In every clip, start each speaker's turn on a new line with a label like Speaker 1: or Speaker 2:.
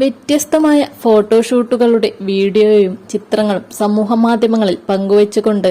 Speaker 1: വ്യത്യസ്തമായ ഫോട്ടോഷൂട്ടുകളുടെ വീഡിയോയും ചിത്രങ്ങളും സമൂഹമാധ്യമങ്ങളിൽ പങ്കുവച്ചുകൊണ്ട്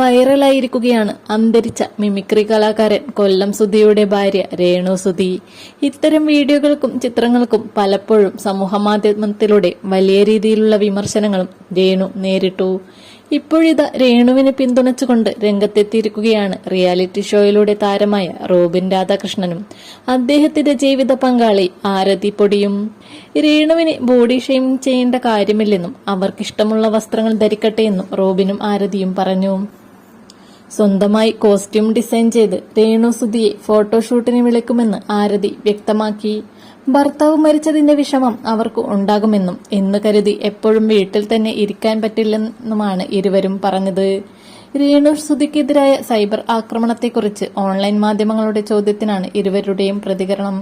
Speaker 1: വൈറലായിരിക്കുകയാണ് അന്തരിച്ച മിമിക്രി കലാകാരൻ കൊല്ലം സുധിയുടെ ഭാര്യ രേണു സുധി. ഇത്തരം വീഡിയോകൾക്കും ചിത്രങ്ങൾക്കും പലപ്പോഴും സമൂഹമാധ്യമത്തിലൂടെ വലിയ രീതിയിലുള്ള വിമർശനങ്ങളും രേണു നേരിട്ടു. ഇപ്പോഴിതാ രേണുവിനെ പിന്തുണച്ചുകൊണ്ട് രംഗത്തെത്തിയിരിക്കുകയാണ് റിയാലിറ്റി ഷോയിലൂടെ താരമായ റോബിൻ രാധാകൃഷ്ണനും. അദ്ദേഹത്തിന്റെ ജീവിത പങ്കാളി ആരതി പൊടിയും. രേണുവിനെ ബോഡി ഷെയിമിംഗ് ചെയ്യേണ്ട കാര്യമില്ലെന്നും അവർക്കിഷ്ടമുള്ള വസ്ത്രങ്ങൾ ധരിക്കട്ടെ എന്നും റോബിനും ആരതിയും പറഞ്ഞു. സ്വന്തമായി കോസ്റ്റ്യൂം ഡിസൈൻ ചെയ്ത് രേണു സുധിയെ ഫോട്ടോഷൂട്ടിന് വിളിക്കുമെന്ന് ആരതി വ്യക്തമാക്കി. ഭർത്താവ് മരിച്ചതിന്റെ വിഷമം അവർക്ക് ഉണ്ടാകുമെന്നും എന്ന് കരുതി എപ്പോഴും വീട്ടിൽ തന്നെ ഇരിക്കാൻ പറ്റില്ലെന്നുമാണ് ഇരുവരും പറഞ്ഞത്. രേണു സുധിക്കെതിരായ സൈബർ ആക്രമണത്തെക്കുറിച്ച് ഓൺലൈൻ മാധ്യമങ്ങളുടെ ചോദ്യത്തിനാണ് ഇരുവരുടെയും പ്രതികരണം.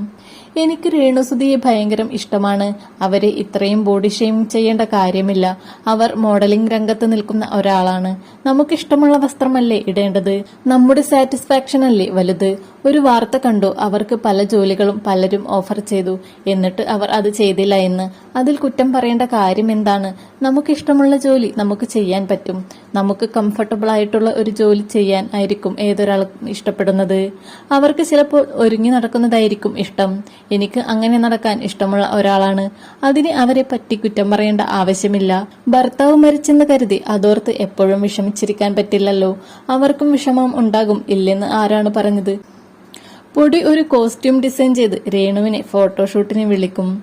Speaker 1: എനിക്ക് രേണുസുധിയെ ഭയങ്കരം ഇഷ്ടമാണ്. അവരെ ഇത്രയും ബോഡി ഷെയിം ചെയ്യേണ്ട കാര്യമില്ല. അവർ മോഡലിംഗ് രംഗത്ത് നിൽക്കുന്ന ഒരാളാണ്. നമുക്കിഷ്ടമുള്ള വസ്ത്രമല്ലേ ഇടേണ്ടത്? നമ്മുടെ സാറ്റിസ്ഫാക്ഷൻ അല്ലേ വലുത്? ഒരു വാർത്ത കണ്ടു അവർക്ക് പല ജോലികളും പലരും ഓഫർ ചെയ്തു. എന്നിട്ട് അവർ അത് ചെയ്തില്ല എന്ന്. അതിൽ കുറ്റം പറയേണ്ട കാര്യം എന്താണ്? നമുക്കിഷ്ടമുള്ള ജോലി നമുക്ക് ചെയ്യാൻ പറ്റും. നമുക്ക് കംഫർട്ടബിൾ ആയിട്ടുള്ള ഒരു ജോലി ചെയ്യാൻ ആയിരിക്കും ഏതൊരാൾ ഇഷ്ടപ്പെടുന്നത്? അവർക്ക് ചിലപ്പോൾ ഒരുങ്ങി നടക്കുന്നതായിരിക്കും ഇഷ്ടം. എനിക്ക് അങ്ങനെ നടക്കാൻ ഇഷ്ടമുള്ള ഒരാളാണ്. അതിന് അവരെ പറ്റി കുറ്റം പറയേണ്ട ആവശ്യമില്ല. ഭർത്താവ് മരിച്ചെന്ന് കരുതി അതോർത്ത് എപ്പോഴും വിഷമിച്ചിരിക്കാൻ പറ്റില്ലല്ലോ. അവർക്കും വിഷമം ഉണ്ടാകും ഇല്ലെന്ന് ആരാണ് പറഞ്ഞത്? പൊടി ഒരു കോസ്റ്റ്യൂം ഡിസൈൻ ചെയ്ത് രേണുവിനെ ഫോട്ടോഷൂട്ടിന് വിളിക്കും.